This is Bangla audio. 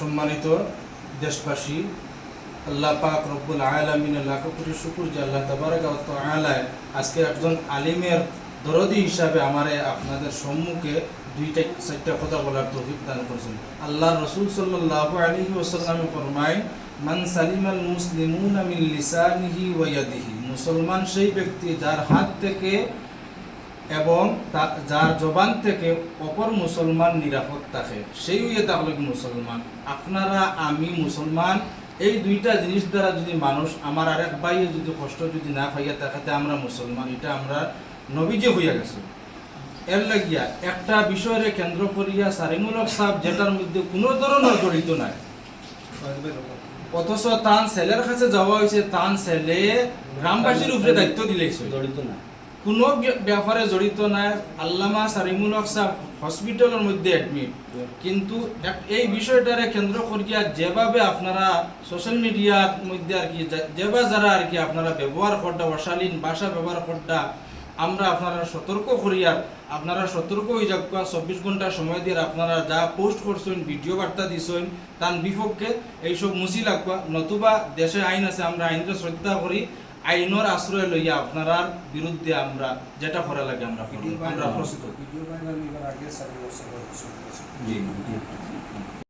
সম্মানিত দেশবাসী, আল্লাহ পাক রব্বুল আলামিনের লাখো কোটি শুকুর যে আল্লাহ তাবারাক তাআলা আজকে একজন আলিমের দরদি হিসাবে আমারে আপনাদের সম্মুখে দুইটা, চারটা কথা বলার তৌফিক দান করেছেন। আল্লাহ রসুল সাল্লাল্লাহু আলাইহি ওয়াসাল্লাম ফরমায়, মান সালিমাল মুসলিমুনা মিন লিসানিহি ওয়া ইয়াদিহি। মুসলমান সেই ব্যক্তি যার হাত থেকে এবং যার জবান থেকে অপর মুসলমান নিরাপদ থাকে। সেই হইয়ে তাহলে মুসলমান? আপনারা, আমি মুসলমান, এই দুইটা জিনিস দ্বারা যদি মানুষ, আমার আরেক ভাইয়ে যদি কষ্ট যদি না পাইয়া থাকাতে আমরা মুসলমান, এটা আমরা নবীজে হইয়া গেছে। এর লাগিয়া একটা বিষয়ের কেন্দ্র করিয়া সারিমূলক সাপ যেটার মধ্যে কোনো ধরনের জড়িত নাই। অথচ তান ছেলের কাছে যাওয়া হয়েছে, তান ছেলে গ্রামবাসীর উপরে দায়িত্ব দিলেছে জড়িত না কোনো ব্য- ব্যাপারে জড়িত নাই। আল্লামা সারিমুল হক সাহেব হসপিটালের মধ্যে অ্যাডমিট কিন্তু এই বিষয়টারে কেন্দ্র করিয়া যেভাবে আপনারা সোশ্যাল মিডিয়ার মধ্যে আর কি যেভাবে যারা আর কি আপনারা ব্যবহার করটা অশালীন ভাষা ব্যবহার করটা আমরা আপনারা সতর্ক করিয়ার আপনারা সতর্ক হয়ে যাক। চব্বিশ ঘণ্টা সময় দিয়ে আপনারা যা পোস্ট করছেন ভিডিও বার্তা দিছেন, তার বিপক্ষে এইসব মুছি লাগবা নতুবা দেশে আইন আছে, আমরা আইনকে শ্রদ্ধা করি। আইনের আশ্রয় লইয়া আপনার বিরুদ্ধে আমরা যেটা করা লাগে আমরা আমরা প্রস্তুত।